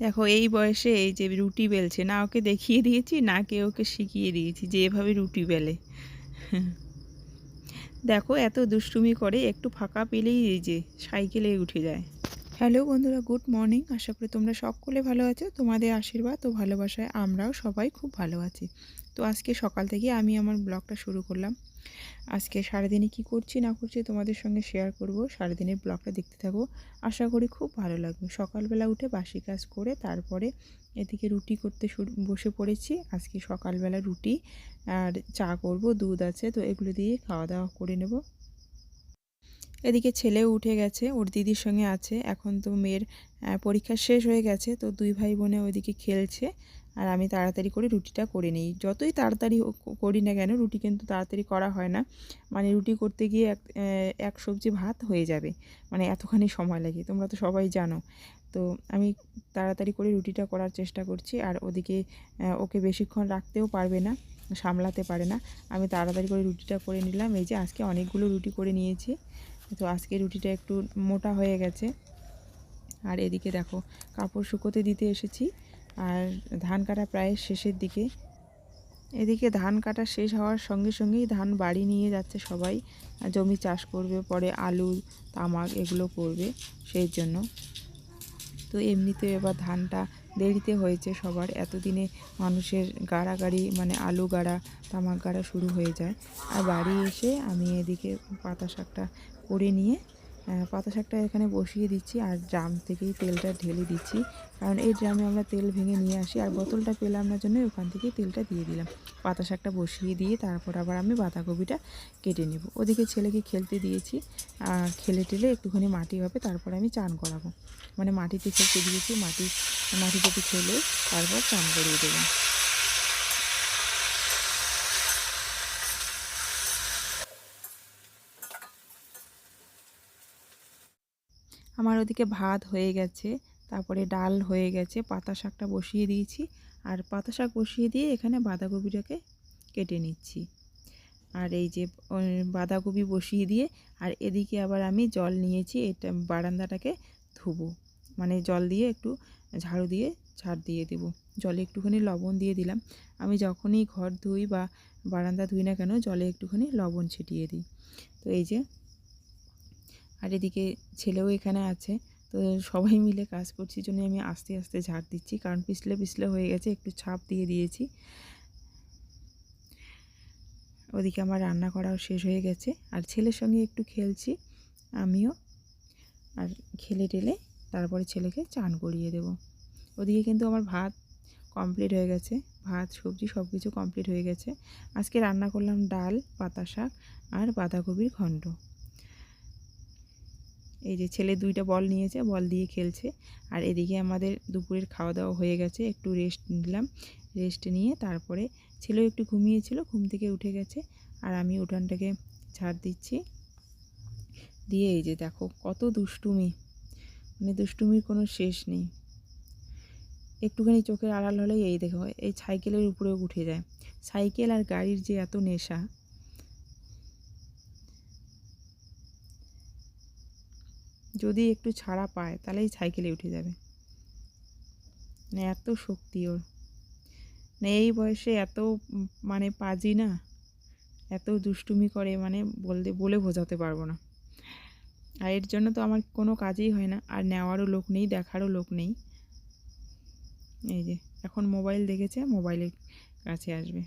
দেখো, এই বয়সে এই যে রুটি বেলছে, না ওকে দেখিয়ে দিয়েছি, না কে ওকে শিখিয়ে দিয়েছি যে এভাবে রুটি বেলে। দেখো, এত দুষ্টুমি করে একটু ফাঁকা পেলেই এই যে সাইকেলে উঠে যায়। হ্যালো বন্ধুরা, গুড মর্নিং। আশা করি তোমরা সকলে ভালো আছো। তোমাদের আশীর্বাদ ও ভালোবাসায় আমরাও সবাই খুব ভালো আছি। তো আজকে সকাল থেকে আমি আমার ব্লগটা শুরু করলাম। আজকে সারাদিনে কি করছি, না করছি তোমাদের সঙ্গে শেয়ার করব। সারাদিনের ব্লগটা দেখতে থাকব আশা করি খুব ভালো লাগবে। সকালবেলা উঠে বাসি কাজ করে তারপরে এদিকে রুটি করতে শুরু, বসে পড়েছি। আজকে সকালবেলা রুটি আর চা করব, দুধ আছে, তো এগুলো দিয়ে খাওয়া দাওয়া করে নেব। এদিকে ছেলেও উঠে গেছে, ওর দিদির সঙ্গে আছে। এখন তো মেয়ের পরীক্ষা শেষ হয়ে গেছে, তো দুই ভাই বোনে ওইদিকে খেলছে। আর আমি তাড়াতাড়ি করে রুটিটা করে নিই। যতই তাড়াতাড়ি করি না কেন, রুটি কিন্তু তাড়াতাড়ি করা হয় না। মানে রুটি করতে গিয়ে এক এক সবজি ভাত হয়ে যাবে। মানে এতখানি সময় লাগে, তোমরা তো সবাই জানো। তো আমি তাড়াতাড়ি করে রুটিটা করার চেষ্টা করছি। আর ওদিকে ওকে বেশিক্ষণ রাখতেও পারবে না, সামলাতে পারে না। আমি তাড়াতাড়ি করে রুটিটা করে নিলাম। এই যে আজকে অনেকগুলো রুটি করে নিয়েছি। তো আজকে রুটিটা একটু মোটা হয়ে গেছে। আর এদিকে দেখো, কাপড় শুকোতে দিতে এসেছি। আর ধান কাটা প্রায় শেষের দিকে। এদিকে ধান কাটা শেষ হওয়ার সঙ্গে সঙ্গেই ধান বাড়ি নিয়ে যাচ্ছে সবাই। জমি চাষ করবে, পরে আলু, তামাক এগুলো করবে সেই জন্য। তো এমনিতে এবার ধানটা দেরিতে হয়েছে সবার। এতদিনে মানুষের গাড়াগাড়ি মানে আলু গাড়া, তামাক গাড়া শুরু হয়ে যায়। আর বাড়ি এসে আমি এদিকে পাতা শাকটা করে নিয়ে পাতা শাকটা এখানে বসিয়ে দিচ্ছি আর ড্রাম থেকেই তেলটা ঢেলে দিচ্ছি। কারণ এই ড্রামে আমরা তেল ভেঙে নিয়ে আসি আর বোতলটা পেলাম না জন্য ওখান থেকেই তেলটা দিয়ে দিলাম। পাতা শাকটা বসিয়ে দিয়ে তারপর আবার আমি বাঁধাকপিটা কেটে নেব। ওদিকে ছেলেকে খেলতে দিয়েছি। আর খেলে টেলে একটুখানি মাটি হবে, তারপর আমি চান করাবো। মানে মাটিতে খেলতে দিয়েছি, মাটি মাটিতে খেলে তারপর চান করিয়ে দেবো। আমার ওদিকে ভাত হয়ে গেছে, তারপরে ডাল হয়ে গেছে, পাতা শাকটা বসিয়ে দিয়েছি, আর পাতা শাক বসিয়ে দিয়ে এখানে বাঁধাকপিটাকে কেটে নিচ্ছি। আর এই যে বাঁধাকপি বসিয়ে দিয়ে, আর এদিকে আবার আমি জল নিয়েছি, এটা বারান্দাটাকে ধুবো। মানে জল দিয়ে একটু ঝাড়ু দিয়ে ঝাড় দিয়ে দেব। জলে একটুখানি লবণ দিয়ে দিলাম। আমি যখনই ঘর ধুই বা বারান্দা ধুই না কেন, জলে একটুখানি লবণ ছিটিয়ে দিই। তো এই যে আর এদিকে ছেলেও এখানে আছে। তো সবাই মিলে কাজ করছি জন্য আমি আস্তে আস্তে ঝাড় দিচ্ছি, কারণ পিছলে পিছলে হয়ে গেছে, একটু ছাপ দিয়ে দিয়েছি। ওদিকে আমার রান্না করাও শেষ হয়ে গেছে। আর ছেলের সঙ্গে একটু খেলছি, আমিও। আর খেলে টেলে তারপরে ছেলেকে চান করিয়ে দেব। ওদিকে কিন্তু আমার ভাত কমপ্লিট হয়ে গেছে, ভাত, সবজি সব কিছু কমপ্লিট হয়ে গেছে। আজকে রান্না করলাম ডাল, পাতা শাক আর বাঁধাকপির ঘণ্ট এই যে ছেলে দুইটা বল নিয়েছে, বল দিয়ে খেলছে। আর এদিকে আমাদের দুপুরের খাওয়া দাওয়া হয়ে গেছে, একটু রেস্ট নিলাম। রেস্ট নিয়ে তারপরে ছেলেও একটু ঘুমিয়েছিল, ঘুম থেকে উঠে গেছে। আর আমি উঠানটাকে ঝাড় দিচ্ছি। দিয়ে এই যে দেখো কত দুষ্টুমি। মানে দুষ্টুমির কোনো শেষ নেই। একটুখানি চোখের আড়াল হলেই এই দেখো, এই সাইকেলের উপরেও উঠে যায়। সাইকেল আর গাড়ির যে এত নেশা যদি একটু ছাড়া পায় তাহলেই সাইকেলে উঠে যাবে। মানে এত শক্তি ওর। মানে এই বয়সে এত মানে পাজি না, এত দুষ্টুমি করে মানে বলতে, বলে বোঝাতে পারব না। আর এর জন্য তো আমার কোনো কাজই হয় না, আর নেওয়ারও লোক নেই, দেখারও লোক নেই। এই যে, এখন মোবাইল দেখেছে, মোবাইলের কাছে আসবে।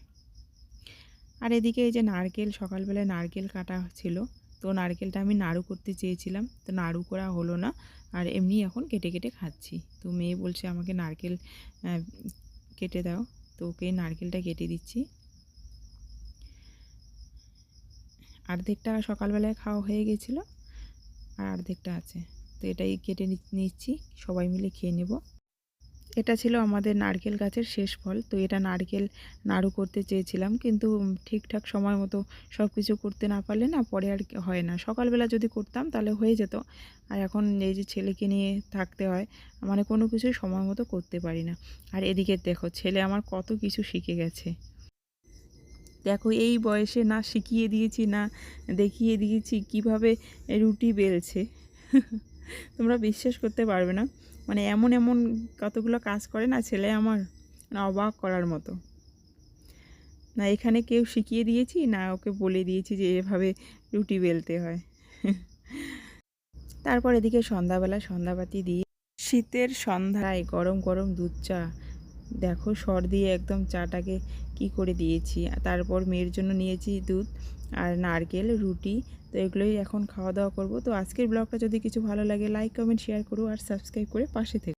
আর এদিকে এই যে নারকেল, সকালবেলায় নারকেল কাটা ছিল তো নারকেলটা আমি নাড়ু করতে চেয়েছিলাম, তো নাড়ু করা হলো না। আর এমনি এখন কেটে কেটে খাচ্ছি। তো মেয়ে বলছে আমাকে নারকেল কেটে দাও। তো ওকে নারকেলটা কেটে দিচ্ছি। অর্ধেকটা সকালবেলায় খাওয়া হয়ে গেছিল, আর অর্ধেকটা আছে। তো এটাই কেটে নিচ্ছি। সবাই মিলে খেয়ে নেব। এটা ছিল আমাদের নারকেল গাছের শেষ ফল। তো এটা নারকেল নাড়ু করতে চেয়েছিলাম কিন্তু ঠিকঠাক সময় মতো সব কিছু করতে না পারলে না পরে আর হয় না। সকালবেলা যদি করতাম তাহলে হয়ে যেত। আর এখন এই যে ছেলেকে নিয়ে থাকতে হয় মানে কোনো কিছুই সময় মতো করতে পারি না। আর এদিকে দেখো, ছেলে আমার কত কিছু শিখে গেছে। দেখো, এই বয়সে না শিখিয়ে দিয়েছি, না দেখিয়ে দিয়েছি কীভাবে রুটি বেলছে। তোমরা বিশ্বাস করতে পারবে না। মানে এমন এমন কতগুলো কাজ করে না ছেলে আমার মানে অবাক করার মতো। না এখানে কেউ শিখিয়ে দিয়েছি, না ওকে বলে দিয়েছি যে এভাবে রুটি বেলতে হয়। তারপর এদিকে সন্ধ্যাবেলা সন্ধ্যাবাতি দিয়ে শীতের সন্ধ্যায় গরম গরম দুধ চা। দেখো সর দিয়ে একদম চাটাকে কি করে দিয়েছি? তারপর মেয়ের জন্য নিয়েছি দুধ আর নারকেল, রুটি। তো এগুলোই এখন খাওয়া দাওয়া করব। তো আজকের ব্লগটা যদি কিছু ভালো লাগে লাইক কমেন্ট শেয়ার করো আর সাবস্ক্রাইব করে পাশে থেকে।